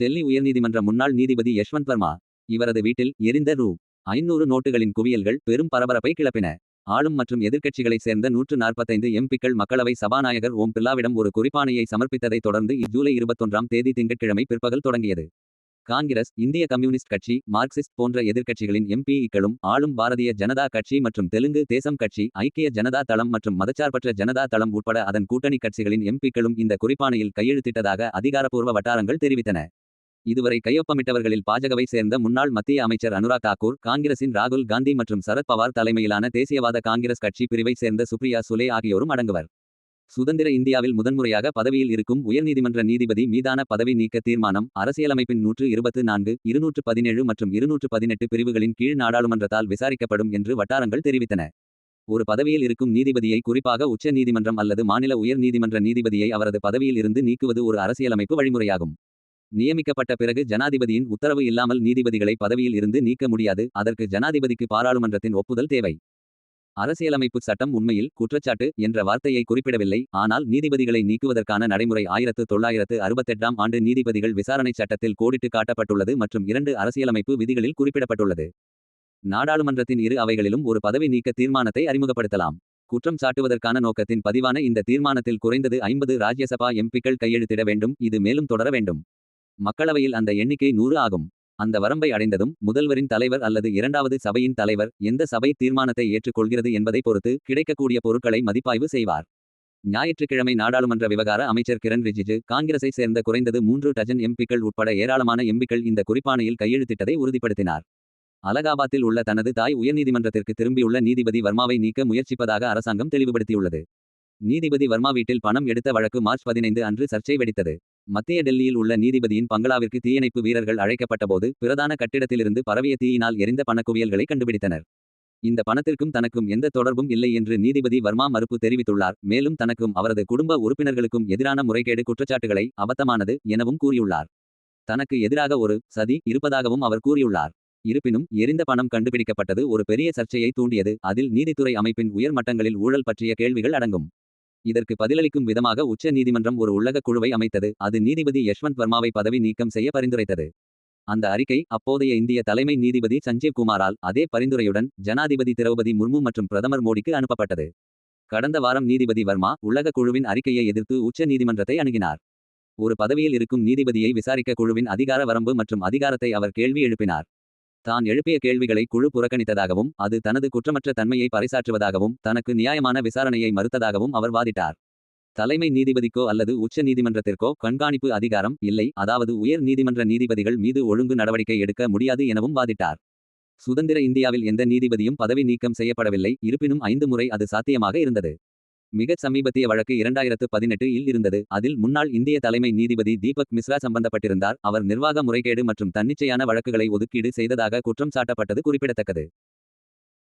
டெல்லி உயர்நீதிமன்ற முன்னாள் நீதிபதி யஷ்வந்த் வர்மா இவரது வீட்டில் எரிந்த ரூ. ஐநூறு நோட்டுகளின் குவியல்கள் பெரும் பரபரப்பை கிளப்பின. ஆளும் மற்றும் எதிர்க்கட்சிகளைச் சேர்ந்த நூற்று நாற்பத்தைந்து எம்பிக்கள் மக்களவை சபாநாயகர் ஓம் பில்லாவிடம் ஒரு குறிப்பாணையை சமர்ப்பித்ததைத் தொடர்ந்து இஜூலை இருபத்தொன்றாம் தேதி திங்கட்கிழமை பிற்பகல் தொடங்கியது. காங்கிரஸ் இந்திய கம்யூனிஸ்ட் கட்சி மார்க்சிஸ்ட் போன்ற எதிர்க்கட்சிகளின் எம்பிஇக்களும் ஆளும் பாரதிய ஜனதா கட்சி மற்றும் தெலுங்கு தேசம் கட்சி ஐக்கிய ஜனதா தளம் மற்றும் மதச்சார்பற்ற ஜனதா தளம் உட்பட அதன் கூட்டணி கட்சிகளின் எம்பிக்களும் இந்த குறிப்பாணையில் கையெழுத்திட்டதாக அதிகாரப்பூர்வ வட்டாரங்கள் தெரிவித்தன. இதுவரை கையொப்பமிட்டவர்களில் பாஜகவை சேர்ந்த முன்னாள் மத்திய அமைச்சர் அனுராக் தாக்கூர் காங்கிரசின் ராகுல் காந்தி மற்றும் சரத் பவார் தலைமையிலான தேசியவாத காங்கிரஸ் கட்சி பிரிவைச் சேர்ந்த சுப்ரியா சுலே ஆகியோரும் அடங்குவர். சுதந்திர இந்தியாவில் முதன்முறையாக பதவியில் இருக்கும் உயர்நீதிமன்ற நீதிபதி மீதான பதவி நீக்க தீர்மானம் அரசியலமைப்பின் நூற்று இருபத்து நான்கு இருநூற்று பதினேழு மற்றும் இருநூற்று பதினெட்டு பிரிவுகளின் கீழ் நாடாளுமன்றத்தால் விசாரிக்கப்படும் என்று வட்டாரங்கள் தெரிவித்தன. ஒரு பதவியில் இருக்கும் நீதிபதியை குறிப்பாக உச்ச நீதிமன்றம் அல்லது மாநில உயர் நீதிமன்ற நீதிபதியை அவரது பதவியில் இருந்து நீக்குவது ஒரு அரசியலமைப்பு வழிமுறையாகும். நியமிக்கப்பட்ட பிறகு ஜனாதிபதியின் உத்தரவு இல்லாமல் நீதிபதிகளை பதவியில் இருந்து நீக்க முடியாது. அதற்கு ஜனாதிபதிக்கு பாராளுமன்றத்தின் ஒப்புதல் தேவை. அரசியலமைப்பு சட்டம் உண்மையில் குற்றச்சாட்டு என்ற வார்த்தையை குறிப்பிடவில்லை. ஆனால் நீதிபதிகளை நீக்குவதற்கான நடைமுறை ஆயிரத்து தொள்ளாயிரத்து அறுபத்தெட்டாம் ஆண்டு நீதிபதிகள் விசாரணை சட்டத்தில் கோடிட்டு காட்டப்பட்டுள்ளது மற்றும் இரண்டு அரசியலமைப்பு விதிகளில் குறிப்பிடப்பட்டுள்ளது. நாடாளுமன்றத்தின் இரு அவைகளிலும் ஒரு பதவி நீக்க தீர்மானத்தை அறிமுகப்படுத்தலாம். குற்றம் சாட்டுவதற்கான நோக்கத்தின் பதிவான இந்த தீர்மானத்தில் குறைந்தது ஐம்பது ராஜ்யசபா எம்பிக்கள் கையெழுத்திட வேண்டும். இது மேலும் தொடர வேண்டும். மக்களவையில் அந்த எண்ணிக்கை நூறு ஆகும். அந்த வரம்பை அடைந்ததும் முதல்வரின் தலைவர் அல்லது இரண்டாவது சபையின் தலைவர் எந்த சபை தீர்மானத்தை ஏற்றுக்கொள்கிறது என்பதை பொறுத்து கிடைக்கக்கூடிய பொருட்களை மதிப்பாய்வு செய்வார். ஞாயிற்றுக்கிழமை நாடாளுமன்ற விவகார அமைச்சர் கிரண் ரிஜிஜு காங்கிரஸை சேர்ந்த குறைந்தது மூன்று டஜன் எம்பிக்கள் உட்பட ஏராளமான எம்பிக்கள் இந்த குறிப்பாணையில் கையெழுத்திட்டதை உறுதிப்படுத்தினார். அலகாபாத்தில் உள்ள தனது தாய் உயர்நீதிமன்றத்திற்கு திரும்பியுள்ள நீதிபதி வர்மாவை நீக்க முயற்சிப்பதாக அரசாங்கம் தெளிவுபடுத்தியுள்ளது. நீதிபதி வர்மா வீட்டில் பணம் எடுத்த வழக்கு மார்ச் பதினைந்து அன்று சர்ச்சை வெடித்தது. மத்திய டெல்லியில் உள்ள நீதிபதியின் பங்களாவிற்கு தீயணைப்பு வீரர்கள் அழைக்கப்பட்டபோது பிரதான கட்டிடத்திலிருந்து பரவிய தீயினால் எரிந்த பணக்குவியல்களை கண்டுபிடித்தனர். இந்த பணத்திற்கும் தனக்கும் எந்த தொடர்பும் இல்லை என்று நீதிபதி வர்மா மறுப்பு தெரிவித்துள்ளார். மேலும் தனக்கும் அவரது குடும்ப உறுப்பினர்களுக்கும் எதிரான முறைகேடு குற்றச்சாட்டுகளை அபத்தமானது எனவும் கூறியுள்ளார். தனக்கு எதிராக ஒரு சதி இருப்பதாகவும் அவர் கூறியுள்ளார். இருப்பினும் எரிந்த பணம் கண்டுபிடிக்கப்பட்டது ஒரு பெரிய சர்ச்சையை தூண்டியது. அதில் நீதித்துறை அமைப்பின் உயர் மட்டங்களில் ஊழல் பற்றிய கேள்விகள் அடங்கும். இதற்கு பதிலளிக்கும் விதமாக உச்ச நீதிமன்றம் ஒரு உள்ளக குழுவை அமைத்தது. அது நீதிபதி யஷ்வந்த் வர்மாவை பதவி நீக்கம் செய்ய பரிந்துரைத்தது. அந்த அறிக்கை அப்போதைய இந்திய தலைமை நீதிபதி சஞ்சீவ் குமாரால் அதே பரிந்துரையுடன் ஜனாதிபதி திரௌபதி முர்மு மற்றும் பிரதமர் மோடிக்கு அனுப்பப்பட்டது. கடந்த வாரம் நீதிபதி வர்மா உள்ளக குழுவின் அறிக்கையை எதிர்த்து உச்ச நீதிமன்றத்தை அணுகினார். ஒரு பதவியில் இருக்கும் நீதிபதியை விசாரிக்க குழுவின் அதிகார வரம்பு மற்றும் அதிகாரத்தை அவர் கேள்வி எழுப்பினார். தான் எழுப்பிய கேள்விகளை குழு புறக்கணித்ததாகவும் அது தனது குற்றமற்ற தன்மையை பறைசாற்றுவதாகவும் தனக்கு நியாயமான விசாரணையை மறுத்ததாகவும் அவர் வாதிட்டார். தலைமை நீதிபதிக்கோ அல்லது உச்ச நீதிமன்றத்திற்கோ கண்காணிப்பு அதிகாரம் இல்லை அதாவது உயர் நீதிமன்ற நீதிபதிகள் மீது ஒழுங்கு நடவடிக்கை எடுக்க முடியாது எனவும் வாதிட்டார். சுதந்திர இந்தியாவில் எந்த நீதிபதியும் பதவி நீக்கம் செய்யப்படவில்லை இருப்பினும் ஐந்து முறை அது சாத்தியமாக இருந்தது. மிகச் சமீபத்திய வழக்கு இரண்டாயிரத்து பதினெட்டு இல் இருந்தது. அதில் முன்னாள் இந்திய தலைமை நீதிபதி தீபக் மிஸ்ரா சம்பந்தப்பட்டிருந்தார். அவர் நிர்வாக முறைகேடு மற்றும் தன்னிச்சையான வழக்குகளை ஒதுக்கீடு செய்ததாக குற்றம் சாட்டப்பட்டது குறிப்பிடத்தக்கது.